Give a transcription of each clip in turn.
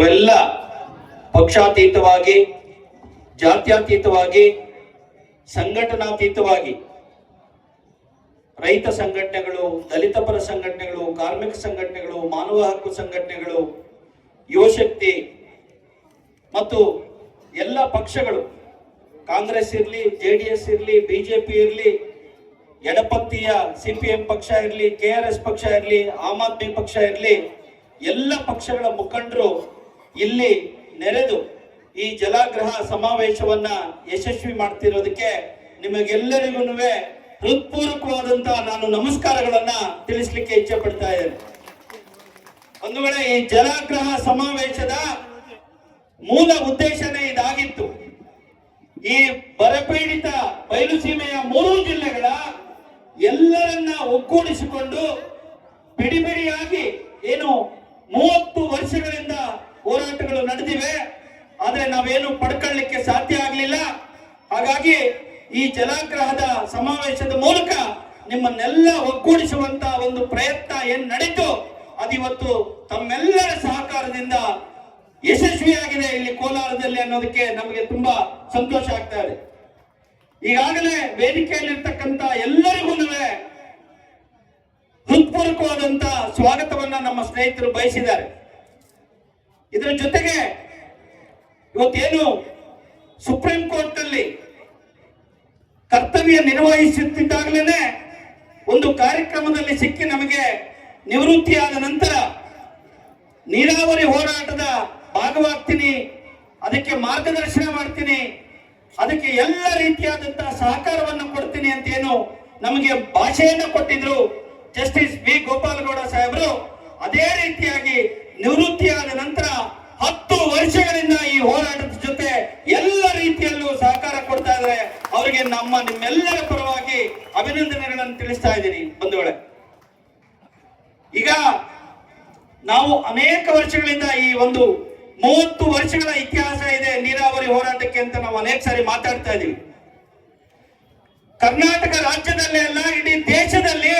ನಾವೆಲ್ಲ ಪಕ್ಷಾತೀತವಾಗಿ, ಜಾತ್ಯತೀತವಾಗಿ, ಸಂಘಟನಾತೀತವಾಗಿ, ರೈತ ಸಂಘಟನೆಗಳು ದಲಿತ ಪರ ಸಂಘಟನೆಗಳು, ಕಾರ್ಮಿಕ ಸಂಘಟನೆಗಳು, ಮಾನವ ಹಕ್ಕು ಸಂಘಟನೆಗಳು ಯುವಶಕ್ತಿ ಮತ್ತು ಎಲ್ಲ ಪಕ್ಷಗಳು, ಕಾಂಗ್ರೆಸ್ ಇರಲಿ, ಜೆ ಡಿ ಎಸ್ ಇರಲಿ ಬಿಜೆಪಿ ಇರಲಿ ಎಡಪಂಥೀಯ ಸಿ ಪಿ ಎಂ ಪಕ್ಷ ಇರಲಿ, ಕೆ ಆರ್ ಎಸ್ ಪಕ್ಷ ಇರಲಿ, ಆಮ್ ಆದ್ಮಿ ಪಕ್ಷ ಇರಲಿ, ಎಲ್ಲ ಪಕ್ಷಗಳ ಮುಖಂಡರು ಇಲ್ಲಿ ನೆರೆದು ಈ ಜಲಾಗ್ರಹ ಸಮಾವೇಶವನ್ನ ಯಶಸ್ವಿ ಮಾಡ್ತಿರೋದಕ್ಕೆ ನಿಮಗೆಲ್ಲರಿಗೂ ಹೃತ್ಪೂರ್ವಕವಾದಂತಹ ನಾನು ನಮಸ್ಕಾರಗಳನ್ನ ತಿಳಿಸ್ಲಿಕ್ಕೆ ಇಚ್ಛೆ ಪಡ್ತಾ ಇದ್ದೇನೆ. ಒಂದು ವೇಳೆ ಈ ಜಲಾಗ್ರಹ ಸಮಾವೇಶದ ಮೂಲ ಉದ್ದೇಶನೇ ಇದಾಗಿತ್ತು. ಈ ಬರಪೀಡಿತ ಬಯಲು ಸೀಮೆಯ ಮೂರು ಜಿಲ್ಲೆಗಳ ಎಲ್ಲರನ್ನ ಒಗ್ಗೂಡಿಸಿಕೊಂಡು ಬಿಡಿ ಬಿಡಿಯಾಗಿ ಏನು ಮೂವತ್ತು ವರ್ಷಗಳಿಂದ ಹೋರಾಟಗಳು ನಡೆದಿವೆ, ಆದ್ರೆ ನಾವೇನು ಪಡ್ಕೊಳ್ಳಿಕ್ಕೆ ಸಾಧ್ಯ ಆಗಲಿಲ್ಲ. ಹಾಗಾಗಿ ಈ ಜಲಾಗ್ರಹದ ಸಮಾವೇಶದ ಮೂಲಕ ನಿಮ್ಮನ್ನೆಲ್ಲ ಒಗ್ಗೂಡಿಸುವಂತ ಒಂದು ಪ್ರಯತ್ನ ಏನ್ ನಡೀತು ಅದಿವತ್ತು ತಮ್ಮೆಲ್ಲರ ಸಹಕಾರದಿಂದ ಯಶಸ್ವಿಯಾಗಿದೆ ಇಲ್ಲಿ ಕೋಲಾರದಲ್ಲಿ ಅನ್ನೋದಕ್ಕೆ ನಮಗೆ ತುಂಬಾ ಸಂತೋಷ ಆಗ್ತಾ ಇದೆ. ಈಗಾಗಲೇ ವೇದಿಕೆಯಲ್ಲಿರ್ತಕ್ಕಂಥ ಎಲ್ಲರಿಗೂ ಹೃತ್ಪೂರ್ವಕವಾದಂತ ಸ್ವಾಗತವನ್ನ ನಮ್ಮ ಸ್ನೇಹಿತರು ಬಯಸಿದ್ದಾರೆ. ಇದರ ಜೊತೆಗೆ ಇವತ್ತೇನು ಸುಪ್ರೀಂ ಕೋರ್ಟ್ನಲ್ಲಿ ಕರ್ತವ್ಯ ನಿರ್ವಹಿಸುತ್ತಿದ್ದಾಗಲೇ ಒಂದು ಕಾರ್ಯಕ್ರಮದಲ್ಲಿ ಸಿಕ್ಕಿ ನಮಗೆ ನಿವೃತ್ತಿಯಾದ ನಂತರ ನೀರಾವರಿ ಹೋರಾಟದ ಭಾಗವಾಗ್ತೀನಿ, ಅದಕ್ಕೆ ಮಾರ್ಗದರ್ಶನ ಮಾಡ್ತೀನಿ, ಅದಕ್ಕೆ ಎಲ್ಲ ರೀತಿಯಾದಂತಹ ಸಹಕಾರವನ್ನು ಕೊಡ್ತೀನಿ ಅಂತ ಏನು ನಮಗೆ ಭಾಷೆಯನ್ನು ಕೊಟ್ಟಿದ್ರು ಜಸ್ಟಿಸ್ ಬಿ ಗೋಪಾಲಗೌಡ ಸಾಹೇಬರು. ಅದೇ ರೀತಿಯಾಗಿ ನಿವೃತ್ತಿಯಾದ ನಂತರ ಹತ್ತು ವರ್ಷಗಳಿಂದ ಈ ಹೋರಾಟದ ಜೊತೆ ಎಲ್ಲ ರೀತಿಯಲ್ಲೂ ಸಹಕಾರ ಕೊಡ್ತಾ ಇದ್ದಾರೆ. ಅವರಿಗೆ ನಮ್ಮ ನಿಮ್ಮೆಲ್ಲರ ಪರವಾಗಿ ಅಭಿನಂದನೆಗಳನ್ನು ತಿಳಿಸ್ತಾ ಇದ್ದೀನಿ. ಬಂಧುಗಳೇ, ಈಗ ನಾವು ಅನೇಕ ವರ್ಷಗಳಿಂದ ಈ ಒಂದು ಮೂವತ್ತು ವರ್ಷಗಳ ಇತಿಹಾಸ ಇದೆ ನೀರಾವರಿ ಹೋರಾಟಕ್ಕೆ ಅಂತ ನಾವು ಅನೇಕ ಸಾರಿ ಮಾತಾಡ್ತಾ ಇದೀವಿ ಕರ್ನಾಟಕ ರಾಜ್ಯದಲ್ಲೇ ಅಲ್ಲ, ಇಡೀ ದೇಶದಲ್ಲಿ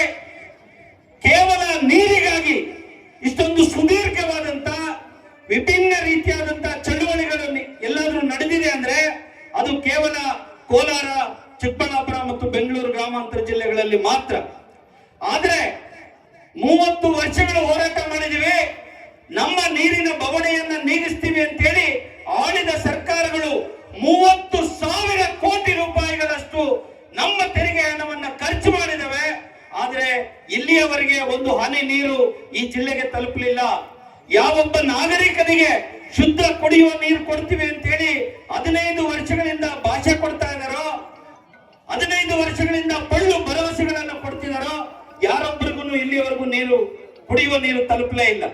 ಕೇವಲ ನೀರಿಗಾಗಿ ಇಷ್ಟೊಂದು ಸುದೀರ್ಘವಾದಂತ ವಿಭಿನ್ನ ರೀತಿಯಾದಂತ ಚಳುವಳಿಗಳು ಎಲ್ಲಾದರೂ ಎಲ್ಲಾದ್ರೂ ನಡೆದಿದೆ ಅಂದ್ರೆ ಅದು ಕೇವಲ ಕೋಲಾರ, ಚಿಕ್ಕಬಳ್ಳಾಪುರ ಮತ್ತು ಬೆಂಗಳೂರು ಗ್ರಾಮಾಂತರ ಜಿಲ್ಲೆಗಳಲ್ಲಿ ಮಾತ್ರ. ಆದ್ರೆ ಮೂವತ್ತು ವರ್ಷಗಳು ಹೋರಾಟ ಮಾಡಿದಿವಿ. ನಮ್ಮ ನೀರಿನ ಬವಣೆಯನ್ನ ನೀಗಿಸ್ತೀವಿ ಅಂತೇಳಿ ಆಳಿದ ಸರ್ಕಾರಗಳು ಮೂವತ್ತು ಸಾವಿರ ಕೋಟಿ ರೂಪಾಯಿಗಳಷ್ಟು ನಮ್ಮ ತೆರಿಗೆ ಹಣವನ್ನ ಖರ್ಚು ಮಾಡಿದವೆ. ಆದ್ರೆ ಇಲ್ಲಿಯವರೆಗೆ ಒಂದು ಹನಿ ನೀರು ಈ ಜಿಲ್ಲೆಗೆ ತಲುಪಲಿಲ್ಲ. ಯಾವೊಬ್ಬ ನಾಗರಿಕನಿಗೆ ಶುದ್ಧ ಕುಡಿಯುವ ನೀರು ಕೊಡ್ತೀವಿ ಅಂತೇಳಿ ಹದಿನೈದು ವರ್ಷಗಳಿಂದ ಭಾಷೆ ಕೊಡ್ತಾ ಇದ್ದಾರೋ, ಹದಿನೈದು ವರ್ಷಗಳಿಂದ ಪಳ್ಳು ಭರವಸೆಗಳನ್ನು ಕೊಡ್ತಿದಾರೋ ಯಾರೊಬ್ಬರಿಗೂ ಇಲ್ಲಿಯವರೆಗೂ ನೀರು, ಕುಡಿಯುವ ನೀರು ತಲುಪಲೇ ಇಲ್ಲ.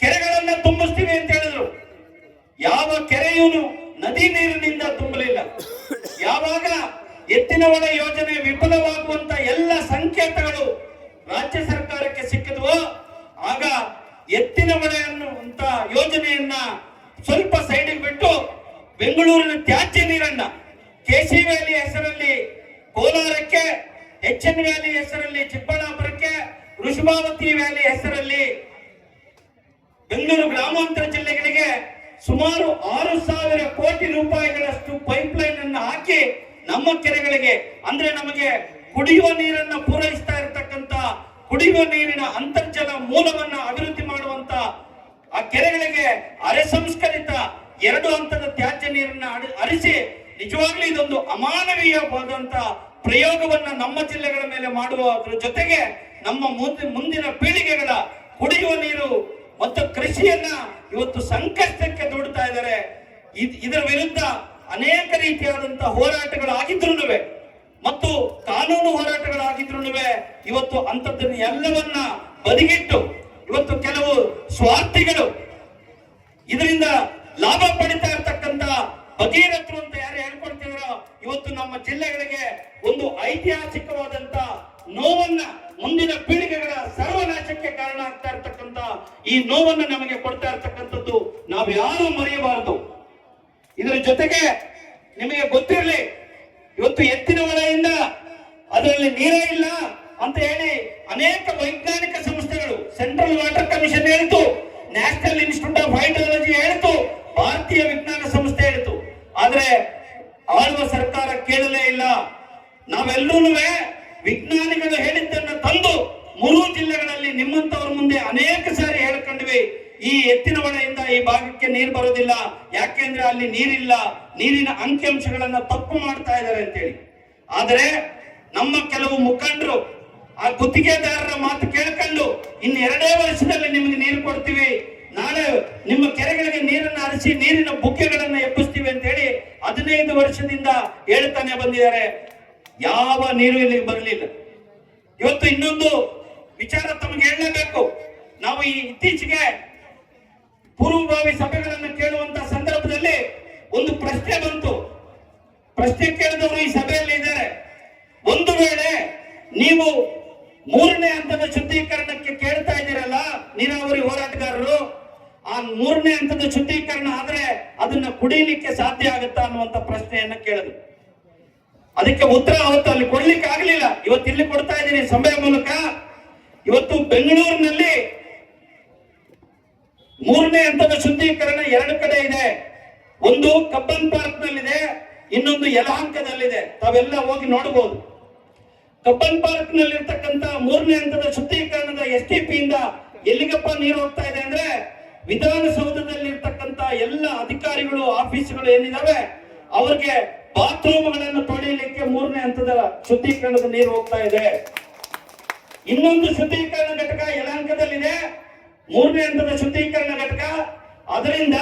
ಕೆರೆಗಳನ್ನ ತುಂಬಿಸ್ತೀವಿ ಅಂತ ಹೇಳಿದ್ರು. ಯಾವ ಕೆರೆಯೂ ನದಿ ನೀರಿನಿಂದ ತುಂಬಲಿಲ್ಲ. ಯಾವಾಗ ಎತ್ತಿನ ಹೊಳೆ ಯೋಜನೆ ವಿಫಲವಾಗುವಂತ ಎಲ್ಲ ಸಂಕೇತಗಳು ರಾಜ್ಯ ಸರ್ಕಾರಕ್ಕೆ ಸಿಕ್ಕಿದ್ವೋ, ಆಗ ಎತ್ತಿನ ಹೊಳೆ ಅನ್ನುವಂತ ಯೋಜನೆಯನ್ನ ಸ್ವಲ್ಪ ಸೈಡಿಗೆ ಬಿಟ್ಟು ಬೆಂಗಳೂರಿನ ತ್ಯಾಜ್ಯ ನೀರನ್ನ ಕೆಸಿ ವ್ಯಾಲಿ ಹೆಸರಲ್ಲಿ ಕೋಲಾರಕ್ಕೆ ಎಚ್ ಎನ್ ವ್ಯಾಲಿ ಹೆಸರಲ್ಲಿ ಚಿಕ್ಕಬಳ್ಳಾಪುರಕ್ಕೆ ವೃಷಭಾವತಿ ವ್ಯಾಲಿ ಹೆಸರಲ್ಲಿ ಬೆಂಗಳೂರು ಗ್ರಾಮಾಂತರ ಜಿಲ್ಲೆಗಳಿಗೆ ಸುಮಾರು ಆರು ಸಾವಿರ ಕೋಟಿ ರೂಪಾಯಿಗಳಷ್ಟು ಪೈಪ್ ಲೈನ್ ಅನ್ನು ಹಾಕಿ ನಮ್ಮ ಕೆರೆಗಳಿಗೆ, ಅಂದ್ರೆ ನಮಗೆ ಕುಡಿಯುವ ನೀರನ್ನ ಪೂರೈಸ್ತಾ ಇರತಕ್ಕಂತ ಕುಡಿಯುವ ನೀರಿನ ಅಂತರ್ಜಲ ಮೂಲವನ್ನ ಅಭಿವೃದ್ಧಿ ಮಾಡುವಂತ ಆ ಕೆರೆಗಳಿಗೆ ಅರೆ ಸಂಸ್ಕರಿತ ಎರಡು ಹಂತದ ತ್ಯಾಜ್ಯ ನೀರನ್ನ ಅರಿಸಿ ನಿಜವಾಗ್ಲೂ ಇದೊಂದು ಅಮಾನವೀಯವಾದಂತ ಪ್ರಯೋಗವನ್ನ ನಮ್ಮ ಜಿಲ್ಲೆಗಳ ಮೇಲೆ ಮಾಡುವುದರ ಜೊತೆಗೆ ನಮ್ಮ ಮುಂದೆ- ಮುಂದಿನ ಪೀಳಿಗೆಗಳ ಕುಡಿಯುವ ನೀರು ಮತ್ತು ಕೃಷಿಯನ್ನ ಇವತ್ತು ಸಂಕಷ್ಟಕ್ಕೆ ದೂಡ್ತಾ ಇದ್ದಾರೆ. ಇದ್- ಇದರ ವಿರುದ್ಧ ಅನೇಕ ರೀತಿಯಾದಂತಹ ಹೋರಾಟಗಳು ಆಗಿದ್ರು ಮತ್ತು ಕಾನೂನು ಹೋರಾಟಗಳಾಗಿದ್ರು ಇವತ್ತು ಅಂಥದ್ದನ್ನು ಎಲ್ಲವನ್ನ ಬದಿಗಿಟ್ಟು ಇವತ್ತು ಕೆಲವು ಸ್ವಾರ್ಥಿಗಳು ಇದರಿಂದ ಲಾಭ ಪಡಿತಾ ಇರ್ತಕ್ಕಂತ ಭಗೀರಥರು ಅಂತ ಯಾರು ಹೇಳ್ಕೊಳ್ತಿದಾರೋ ಇವತ್ತು ನಮ್ಮ ಜಿಲ್ಲೆಗಳಿಗೆ ಒಂದು ಐತಿಹಾಸಿಕವಾದಂತ ನೋವನ್ನ ಮುಂದಿನ ಪೀಳಿಗೆಗಳ ಸರ್ವನಾಶಕ್ಕೆ ಕಾರಣ ಆಗ್ತಾ ಇರ್ತಕ್ಕಂತ ಈ ನೋವನ್ನು ನಮಗೆ ಕೊಡ್ತಾ ಇರ್ತಕ್ಕಂಥದ್ದು ನಾವು ಯಾರು ಮರೆಯಬಾರದು. ಇದರ ಜೊತೆಗೆ ನಿಮಗೆ ಗೊತ್ತಿರಲಿ, ಇವತ್ತು ಎತ್ತಿನ ಹೊಳೆಯಿಂದ ಅದರಲ್ಲಿ ನೀರೇ ಇಲ್ಲ ಅಂತ ಹೇಳಿ ಅನೇಕ ವೈಜ್ಞಾನಿಕ ಸಂಸ್ಥೆಗಳು, ಸೆಂಟ್ರಲ್ ವಾಟರ್ ಕಮಿಷನ್ ಹೇಳಿತು, ನ್ಯಾಷನಲ್ ಇನ್ಸ್ಟಿಟ್ಯೂಟ್ ಆಫ್ ಹೈಡ್ರಾಲಜಿ ಹೇಳ್ತು, ಭಾರತೀಯ ವಿಜ್ಞಾನ ಸಂಸ್ಥೆ ಹೇಳ್ತು. ಆದ್ರೆ ಆಳುವ ಸರ್ಕಾರ ಕೇಳಲೇ ಇಲ್ಲ. ನಾವೆಲ್ಲರೂ ವಿಜ್ಞಾನಿಗಳು ಹೇಳಿದ್ದನ್ನ ತಂದು ಮೂರು ಜಿಲ್ಲೆಗಳಲ್ಲಿ ನಿಮ್ಮಂತವ್ರ ಮುಂದೆ ಅನೇಕ ಈ ಎತ್ತಿನ ಹೊಳೆಯಿಂದ ಈ ಭಾಗಕ್ಕೆ ನೀರು ಬರೋದಿಲ್ಲ ಯಾಕೆಂದ್ರೆ ಅಲ್ಲಿ ನೀರಿಲ್ಲ. ನೀರಿನ ಅಂಕಿಅಂಶಗಳನ್ನ ತಪ್ಪು ಮಾಡ್ತಾ ಇದ್ದಾರೆ ಅಂತೇಳಿ. ಆದರೆ ನಮ್ಮ ಕೆಲವು ಮುಖಂಡರು, ಆ ಗುತ್ತಿಗೆದಾರರ ಮಾತು ಕೇಳ್ಕೊಂಡು ಇನ್ನು ಎರಡೇ ವರ್ಷದಲ್ಲಿ ನಿಮಗೆ ನೀರು ಕೊಡ್ತೀವಿ. ನಾಳೆ ನಿಮ್ಮ ಕೆರೆಗಳಿಗೆ ನೀರನ್ನು ಹರಿಸಿ ನೀರಿನ ಬುಕ್ಕೆಗಳನ್ನು ಎಬ್ಬಿಸ್ತೀವಿ ಅಂತ ಹೇಳಿ ಹದಿನೈದು ವರ್ಷದಿಂದ ಹೇಳ್ತಾನೆ ಬಂದಿದ್ದಾರೆ. ಯಾವ ನೀರು ಇಲ್ಲಿಗೆ ಬರಲಿಲ್ಲ. ಇವತ್ತು ಇನ್ನೊಂದು ವಿಚಾರ ತಮಗೆ ಹೇಳಲೇಬೇಕು. ನಾವು ಈ ಇತ್ತೀಚೆಗೆ ಪೂರ್ವಭಾವಿ ಸಭೆಗಳನ್ನು ಕೇಳುವಂತ ಸಂದರ್ಭದಲ್ಲಿ ಒಂದು ಪ್ರಶ್ನೆ ಬಂತು. ಪ್ರಶ್ನೆ ಕೇಳಿದವರು ಈ ಸಭೆಯಲ್ಲಿ ಇದ್ದಾರೆ. ಒಂದು ವೇಳೆ ನೀವು ಮೂರನೇ ಹಂತದ ಶುದ್ಧೀಕರಣಕ್ಕೆ ಕೇಳ್ತಾ ಇದ್ದೀರಲ್ಲ, ನೀರಾವರಿ ಹೋರಾಟಗಾರರು, ಆ ಮೂರನೇ ಹಂತದ ಶುದ್ಧೀಕರಣ ಆದ್ರೆ ಅದನ್ನ ಕುಡಿಲಿಕ್ಕೆ ಸಾಧ್ಯ ಆಗುತ್ತಾ ಅನ್ನುವಂತ ಪ್ರಶ್ನೆಯನ್ನ ಕೇಳಿದ್ರು. ಅದಕ್ಕೆ ಉತ್ತರ ಅವತ್ತು ಅಲ್ಲಿ ಕೊಡ್ಲಿಕ್ಕೆ ಆಗ್ಲಿಲ್ಲ. ಇವತ್ತು ಇಲ್ಲಿ ಕೊಡ್ತಾ ಇದ್ದೀನಿ. ಸಭೆಯ ಮೂಲಕ ಇವತ್ತು ಬೆಂಗಳೂರಿನಲ್ಲಿ ಮೂರನೇ ಹಂತದ ಶುದ್ಧೀಕರಣ ಎರಡು ಕಡೆ ಇದೆ. ಒಂದು ಕಬ್ಬನ್ ಪಾರ್ಕ್ ನಲ್ಲಿದೆ ಇನ್ನೊಂದು ಯಲಹಂಕದಲ್ಲಿದೆ. ತಾವೆಲ್ಲ ಹೋಗಿ ನೋಡಬಹುದು ಕಬ್ಬನ್ ಪಾರ್ಕ್ ನಲ್ಲಿರ್ತಕ್ಕಂತ ಮೂರನೇ ಹಂತದ ಶುದ್ಧೀಕರಣದ ಎಸ್ ಟಿ ಪಿ ಇಂದ ಎಲ್ಲಿಗಪ್ಪ ನೀರು ಹೋಗ್ತಾ ಇದೆ ಅಂದ್ರೆ ವಿಧಾನಸೌಧದಲ್ಲಿರ್ತಕ್ಕಂತ ಎಲ್ಲ ಅಧಿಕಾರಿಗಳು, ಆಫೀಸ್ಗಳು ಏನಿದಾವೆ, ಅವ್ರಿಗೆ ಬಾತ್ರೂಮ್ಗಳನ್ನು ತೊಳೆಯಲಿಕ್ಕೆ ಮೂರನೇ ಹಂತದ ಶುದ್ಧೀಕರಣದ ನೀರು ಹೋಗ್ತಾ ಇದೆ. ಇನ್ನೊಂದು ಶುದ್ಧೀಕರಣ ಘಟಕ ಯಲಹಂಕದಲ್ಲಿದೆ ಮೂರನೇ ಹಂತದ ಶುದ್ಧೀಕರಣ ಘಟಕ. ಅದರಿಂದ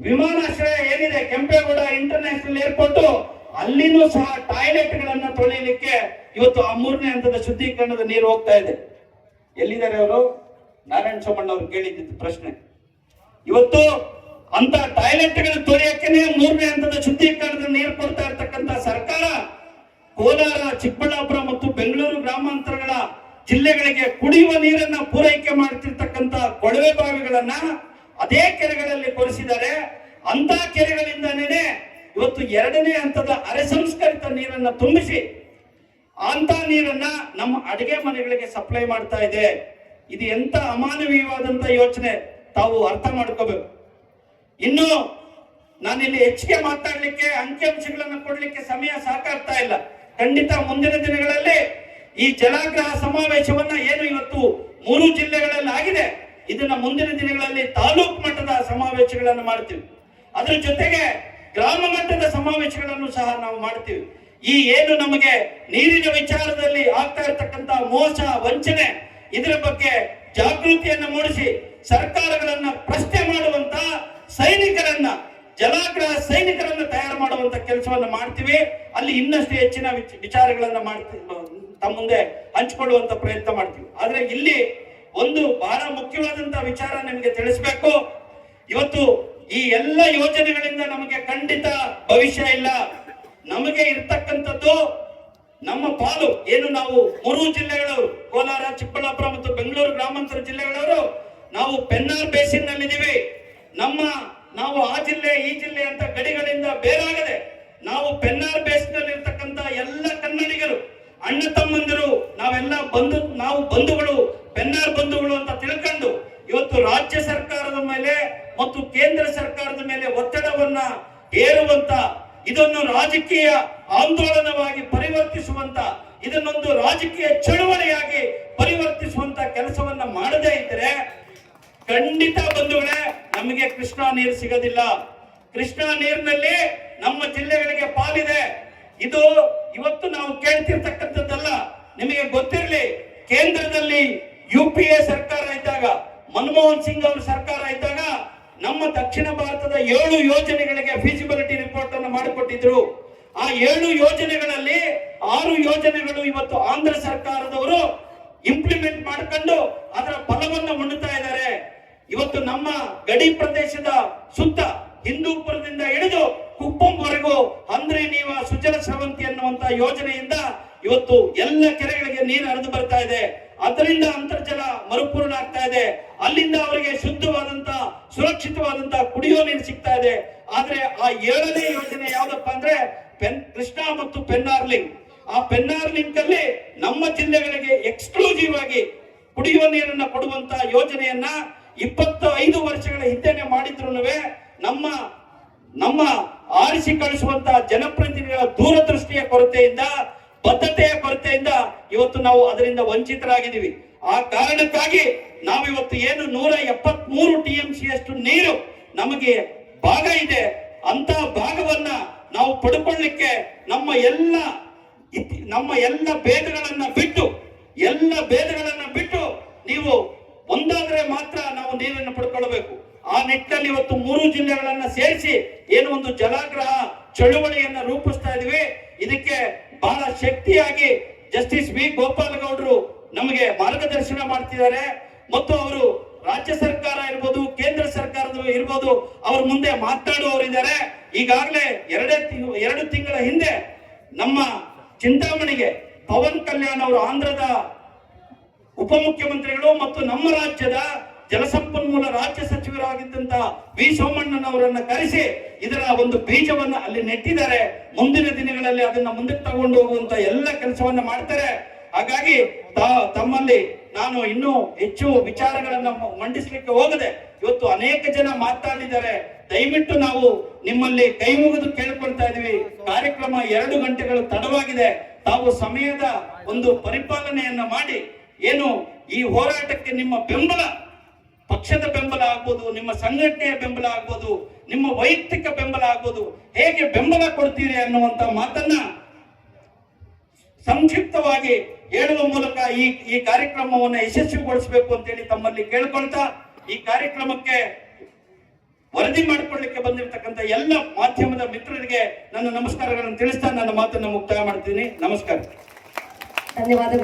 ವಿಮಾನಾಶ್ರಯ ಏನಿದೆ, ಕೆಂಪೇಗೌಡ ಇಂಟರ್ನ್ಯಾಷನಲ್ ಏರ್ಪೋರ್ಟ್, ಅಲ್ಲಿನೂ ಸಹ ಟಾಯ್ಲೆಟ್ ಗಳನ್ನ ಇವತ್ತು ಆ ಮೂರನೇ ಹಂತದ ಶುದ್ಧೀಕರಣದ ನೀರು ಹೋಗ್ತಾ ಇದೆ. ಎಲ್ಲಿದ್ದಾರೆ ಅವರು? ನಾರಾಯಣ ಸೋಮಣ್ಣ ಅವರು ಕೇಳಿದ್ದ ಪ್ರಶ್ನೆ. ಇವತ್ತು ಅಂತ ಟಾಯ್ಲೆಟ್ಗಳು ಮೂರನೇ ಹಂತದ ಶುದ್ಧೀಕರಣದ ನೀರು ಕೊಡ್ತಾ ಇರತಕ್ಕಂತ ಸರ್ಕಾರ ಕೋಲಾರ, ಚಿಕ್ಕಬಳ್ಳಾಪುರ ಮತ್ತು ಬೆಂಗಳೂರು ಗ್ರಾಮಾಂತರಗಳ ಜಿಲ್ಲೆಗಳಿಗೆ ಕುಡಿಯುವ ನೀರನ್ನ ಪೂರೈಕೆ ಮಾಡ್ತಿರ್ತಕ್ಕಂತ ಕೊಳವೆ ಬಾವಿಗಳನ್ನ ಅದೇ ಕೆರೆಗಳಲ್ಲಿ ಕೊರೆಸಿದ್ದಾರೆ. ಅಂತ ಕೆರೆಗಳಿಂದನೇ ಇವತ್ತು ಎರಡನೇ ಹಂತದ ಅರೆ ಸಂಸ್ಕರಿತ ನೀರನ್ನ ತುಂಬಿಸಿ ಅಂತ ನೀರನ್ನ ನಮ್ಮ ಅಡಿಗೆ ಮನೆಗಳಿಗೆ ಸಪ್ಲೈ ಮಾಡ್ತಾ ಇದೆ. ಇದು ಎಂತ ಅಮಾನವೀಯವಾದಂತ ಯೋಚನೆ ತಾವು ಅರ್ಥ ಮಾಡ್ಕೋಬೇಕು. ಇನ್ನು ನಾನಿಲ್ಲಿ ಹೆಚ್ಚಿಗೆ ಮಾತಾಡ್ಲಿಕ್ಕೆ ಅಂಕಿಅಂಶಗಳನ್ನು ಕೊಡ್ಲಿಕ್ಕೆ ಸಮಯ ಸಾಕಾಗ್ತಾ ಇಲ್ಲ. ಖಂಡಿತ ಮುಂದಿನ ದಿನಗಳಲ್ಲಿ ಈ ಜಲಾಗ್ರಹ ಸಮಾವೇಶವನ್ನ ಏನು ಇವತ್ತು ಮೂರು ಜಿಲ್ಲೆಗಳಲ್ಲಿ ಆಗಿದೆ, ಇದನ್ನ ಮುಂದಿನ ದಿನಗಳಲ್ಲಿ ತಾಲೂಕು ಮಟ್ಟದ ಸಮಾವೇಶಗಳನ್ನು ಮಾಡ್ತೀವಿ. ಅದರ ಜೊತೆಗೆ ಗ್ರಾಮ ಮಟ್ಟದ ಸಮಾವೇಶಗಳನ್ನು ಸಹ ನಾವು ಮಾಡ್ತೀವಿ. ಈ ಏನು ನಮಗೆ ನೀರಿನ ವಿಚಾರದಲ್ಲಿ ಆಗ್ತಾ ಇರತಕ್ಕಂತ ಮೋಸ, ವಂಚನೆ, ಇದರ ಬಗ್ಗೆ ಜಾಗೃತಿಯನ್ನು ಮೂಡಿಸಿ ಸರ್ಕಾರಗಳನ್ನ ಪ್ರಶ್ನೆ ಮಾಡುವಂತ ಸೈನಿಕರನ್ನ, ಜಲಾಗ್ರಹ ಸೈನಿಕರನ್ನ ತಯಾರು ಮಾಡುವಂತ ಕೆಲಸವನ್ನ ಮಾಡ್ತೀವಿ. ಅಲ್ಲಿ ಇನ್ನಷ್ಟು ಹೆಚ್ಚಿನ ವಿಚ- ವಿಚಾರಗಳನ್ನ ಮಾಡ್ತೀವಿ. ತಮ್ಮ ಮುಂದೆ ಹಂಚಿಕೊಳ್ಳುವಂತ ಪ್ರಯತ್ನ ಮಾಡ್ತೀವಿ. ಆದ್ರೆ ಇಲ್ಲಿ ಒಂದು ಬಹಳ ಮುಖ್ಯವಾದಂತ ವಿಚಾರ ನಿಮಗೆ ತಿಳಿಸ್ಬೇಕು. ಇವತ್ತು ಈ ಎಲ್ಲ ಯೋಜನೆಗಳಿಂದ ನಮಗೆ ಖಂಡಿತ ಭವಿಷ್ಯ ಇಲ್ಲ. ನಮಗೆ ಇರ್ತಕ್ಕಂಥದ್ದು ನಮ್ಮ ಪಾಲು, ಏನು ನಾವು ಮೂರು ಜಿಲ್ಲೆಗಳು ಕೋಲಾರ, ಚಿಕ್ಕಬಳ್ಳಾಪುರ ಮತ್ತು ಬೆಂಗಳೂರು ಗ್ರಾಮಾಂತರ ಜಿಲ್ಲೆಗಳವರು, ನಾವು ಪೆನ್ನಾರ್ ಬೇಸಿನ್ ನಲ್ಲಿದ್ದೀವಿ. ನಮ್ಮ, ನಾವು ಆ ಜಿಲ್ಲೆ, ಈ ಜಿಲ್ಲೆ ಅಂತ ಗಡಿಗಳಿಂದ ಬೇರಾಗದೆ ನಾವು ಪೆನ್ನಾರ್ ಬೇಸ್ನಲ್ಲಿ ಇರ್ತಕ್ಕಂತ ಎಲ್ಲ ಕನ್ನಡಿಗರು ಅಣ್ಣ ತಮ್ಮಂದಿರು ನಾವೆಲ್ಲ ಬಂಧು ನಾವು ಬಂಧುಗಳು ಪೆನ್ನಾರ್ ಬಂಧುಗಳು ಅಂತ ತಿಳ್ಕೊಂಡು ಇವತ್ತು ರಾಜ್ಯ ಸರ್ಕಾರದ ಮೇಲೆ ಮತ್ತು ಕೇಂದ್ರ ಸರ್ಕಾರದ ಮೇಲೆ ಒತ್ತಡವನ್ನ ಹೇರುವಂತ ಇದನ್ನು ರಾಜಕೀಯ ಆಂದೋಲನವಾಗಿ ಪರಿವರ್ತಿಸುವಂತ ಇದನ್ನೊಂದು ರಾಜಕೀಯ ಚಳುವಳಿಯಾಗಿ ಪರಿವರ್ತಿಸುವಂತ ಕೆಲಸವನ್ನ ಮಾಡದೇ ಇದ್ರೆ ಖಂಡಿತ ಬಂಧುಗಳೇ, ನಮಗೆ ಕೃಷ್ಣಾ ನೀರು ಸಿಗೋದಿಲ್ಲ. ಕೃಷ್ಣಾ ನೀರಿನಲ್ಲಿ ನಮ್ಮ ಜಿಲ್ಲೆಗಳಿಗೆ ಪಾಲಿದೆ. ಇದು ಇವತ್ತು ನಾವು ಕೇಳ್ತಿರ್ತಕ್ಕಂಥದ್ದಲ್ಲ, ನಿಮಗೆ ಗೊತ್ತಿರಲಿ, ಕೇಂದ್ರದಲ್ಲಿ ಯು ಪಿ ಎ ಸರ್ಕಾರ ಇದ್ದಾಗ, ಮನಮೋಹನ್ ಸಿಂಗ್ ಅವರ ಸರ್ಕಾರ ಇದ್ದಾಗ, ನಮ್ಮ ದಕ್ಷಿಣ ಭಾರತದ ಏಳು ಯೋಜನೆಗಳಿಗೆ ಫಿಸಿಬಿಲಿಟಿ ರಿಪೋರ್ಟ್ ಅನ್ನು ಮಾಡಿಕೊಟ್ಟಿದ್ರು. ಆ ಏಳು ಯೋಜನೆಗಳಲ್ಲಿ ಆರು ಯೋಜನೆಗಳು ಇವತ್ತು ಆಂಧ್ರ ಸರ್ಕಾರದವರು ಇಂಪ್ಲಿಮೆಂಟ್ ಮಾಡ್ಕೊಂಡು ಅದರ ಫಲವನ್ನು ಉಣ್ಣುತ್ತಾ ಇದ್ದಾರೆ. ಇವತ್ತು ನಮ್ಮ ಗಡಿ ಪ್ರದೇಶದ ಸುತ್ತ ಹಿಂದೂಪುರದಿಂದ ಹಿಡಿದು ಕುಪ್ಪಂವರೆಗೂ ಅಂದ್ರೆ ನೀವ ಸುಜಲ ಸವಂತಿ ಅನ್ನುವಂತ ಯೋಜನೆಯಿಂದ ಇವತ್ತು ಎಲ್ಲ ಕೆರೆಗಳಿಗೆ ನೀರು ಹರಿದು ಬರ್ತಾ ಇದೆ. ಅದರಿಂದ ಅಂತರ್ಜಲ ಮರುಪೂರ್ಣ ಆಗ್ತಾ ಇದೆ. ಅಲ್ಲಿಂದ ಅವರಿಗೆ ಶುದ್ಧವಾದಂತ, ಸುರಕ್ಷಿತವಾದಂತ ಕುಡಿಯೋ ನೀರು ಸಿಗ್ತಾ ಇದೆ. ಆದ್ರೆ ಆ ಏಳನೇ ಯೋಜನೆ ಯಾವ್ದಪ್ಪ ಅಂದ್ರೆ ಪೆನ್, ಕೃಷ್ಣಾ ಮತ್ತು ಪೆನ್ನಾರ್ ಲಿಂಕ್ ಆ ಪೆನ್ನಾರ್ ಲಿಂಕ್ ಅಲ್ಲಿ ನಮ್ಮ ಜಿಲ್ಲೆಗಳಿಗೆ ಎಕ್ಸ್ಕ್ಲೂಸಿವ್ ಆಗಿ ಕುಡಿಯುವ ನೀರನ್ನ ಕೊಡುವಂತ ಯೋಜನೆಯನ್ನ ಇಪ್ಪತ್ತು ಐದು ವರ್ಷಗಳ ಹಿಂದೆನೆ ಮಾಡಿದ್ರು ನಮ್ಮ ನಮ್ಮ ಆರಿಸಿ ಕಳಿಸುವಂತಹ ಜನಪ್ರತಿನಿಧಿಗಳ ದೂರದೃಷ್ಟಿಯ ಕೊರತೆಯಿಂದ, ಬದ್ಧತೆಯ ಕೊರತೆಯಿಂದ ಇವತ್ತು ನಾವು ಅದರಿಂದ ವಂಚಿತರಾಗಿದ್ದೀವಿ. ಆ ಕಾರಣಕ್ಕಾಗಿ ನಾವಿವತ್ತು ಏನು ನೂರ ಎಪ್ಪತ್ ಮೂರು ಟಿ ಎಂ ಸಿ ಅಷ್ಟು ನೀರು ನಮಗೆ ಭಾಗ ಇದೆ. ಅಂತ ಭಾಗವನ್ನ ನಾವು ಪಡ್ಕೊಳ್ಳಿಕ್ಕೆ ನಮ್ಮ ಎಲ್ಲ ನಮ್ಮ ಎಲ್ಲ ಭೇದಗಳನ್ನ ಬಿಟ್ಟು, ಎಲ್ಲ ಭೇದಗಳನ್ನ ಬಿಟ್ಟು ನೀವು ಒಂದಾದ್ರೆ ಮಾತ್ರ ನಾವು ನೀರನ್ನು ಪಡ್ಕೊಳ್ಬೇಕು. ಆ ನಿಟ್ಟಿನಲ್ಲಿ ಇವತ್ತು ಮೂರು ಜಿಲ್ಲೆಗಳನ್ನ ಸೇರಿಸಿ ಏನು ಒಂದು ಜಲಾಗ್ರಹ ಚಳುವಳಿಯನ್ನ ರೂಪಿಸ್ತಾ ಇದೀವಿ. ಇದಕ್ಕೆ ಬಹಳ ಶಕ್ತಿಯಾಗಿ ಜಸ್ಟಿಸ್ ವಿ ಗೋಪಾಲ್ ಗೌಡ್ರು ನಮಗೆ ಮಾರ್ಗದರ್ಶನ ಮಾಡ್ತಿದ್ದಾರೆ. ಮತ್ತು ಅವರು ರಾಜ್ಯ ಸರ್ಕಾರ ಇರ್ಬೋದು, ಕೇಂದ್ರ ಸರ್ಕಾರದ ಇರ್ಬೋದು, ಅವ್ರ ಮುಂದೆ ಮಾತಾಡುವವರಿದ್ದಾರೆ. ಈಗಾಗಲೇ ಎರಡೇ ಎರಡು ತಿಂಗಳ ಹಿಂದೆ ನಮ್ಮ ಚಿಂತಾಮಣಿಗೆ ಪವನ್ ಕಲ್ಯಾಣ್ ಅವರು ಆಂಧ್ರದ ಉಪಮುಖ್ಯಮಂತ್ರಿಗಳು ಮತ್ತು ನಮ್ಮ ರಾಜ್ಯದ ಜಲಸಂಪನ್ಮೂಲ ರಾಜ್ಯ ಸಚಿವರಾಗಿದ್ದಂತ ವಿ ಸೋಮಣ್ಣನವರನ್ನ ಕರೆಸಿ ಇದರ ಒಂದು ಬೀಜವನ್ನ ಅಲ್ಲಿ ನೆಟ್ಟಿದ್ದಾರೆ. ಮುಂದಿನ ದಿನಗಳಲ್ಲಿ ಅದನ್ನ ಮುಂದಕ್ಕೆ ತಗೊಂಡು ಹೋಗುವಂತ ಎಲ್ಲ ಕೆಲಸವನ್ನ ಮಾಡ್ತಾರೆ. ಹಾಗಾಗಿ ತಮ್ಮಲ್ಲಿ ನಾನು ಇನ್ನೂ ಹೆಚ್ಚು ವಿಚಾರಗಳನ್ನ ಮಂಡಿಸ್ಲಿಕ್ಕೆ ಹೋಗದೆ ಇವತ್ತು ಅನೇಕ ಜನ ಮಾತಾಡಿದ್ದಾರೆ. ದಯವಿಟ್ಟು ನಾವು ನಿಮ್ಮಲ್ಲಿ ಕೈ ಮುಗಿದು ಕೇಳ್ಕೊಳ್ತಾ ಇದೀವಿ ಕಾರ್ಯಕ್ರಮ ಎರಡು ಗಂಟೆಗಳು ತಡವಾಗಿದೆ. ತಾವು ಸಮಯದ ಒಂದು ಪರಿಪಾಲನೆಯನ್ನ ಮಾಡಿ, ಏನು ಈ ಹೋರಾಟಕ್ಕೆ ನಿಮ್ಮ ಬೆಂಬಲ, ಪಕ್ಷದ ಬೆಂಬಲ ಆಗ್ಬೋದು, ನಿಮ್ಮ ಸಂಘಟನೆಯ ಬೆಂಬಲ ಆಗ್ಬೋದು, ನಿಮ್ಮ ವೈಯಕ್ತಿಕ ಬೆಂಬಲ ಆಗ್ಬೋದು, ಹೇಗೆ ಬೆಂಬಲ ಕೊಡ್ತೀರಿ ಅನ್ನುವಂತ ಮಾತನ್ನ ಸಂಕ್ಷಿಪ್ತವಾಗಿ ಹೇಳುವ ಮೂಲಕ ಈ ಈ ಕಾರ್ಯಕ್ರಮವನ್ನು ಯಶಸ್ವಿಗೊಳಿಸಬೇಕು ಅಂತೇಳಿ ತಮ್ಮಲ್ಲಿ ಕೇಳ್ಕೊಳ್ತಾ, ಈ ಕಾರ್ಯಕ್ರಮಕ್ಕೆ ವರದಿ ಮಾಡಿಕೊಳ್ಳಿಕ್ಕೆ ಬಂದಿರತಕ್ಕಂತ ಎಲ್ಲ ಮಾಧ್ಯಮದ ಮಿತ್ರರಿಗೆ ನನ್ನ ನಮಸ್ಕಾರಗಳನ್ನು ತಿಳಿಸ್ತಾ ನನ್ನ ಮಾತನ್ನು ಮುಕ್ತಾಯ ಮಾಡ್ತೀನಿ. ನಮಸ್ಕಾರ. ಧನ್ಯವಾದಗಳು.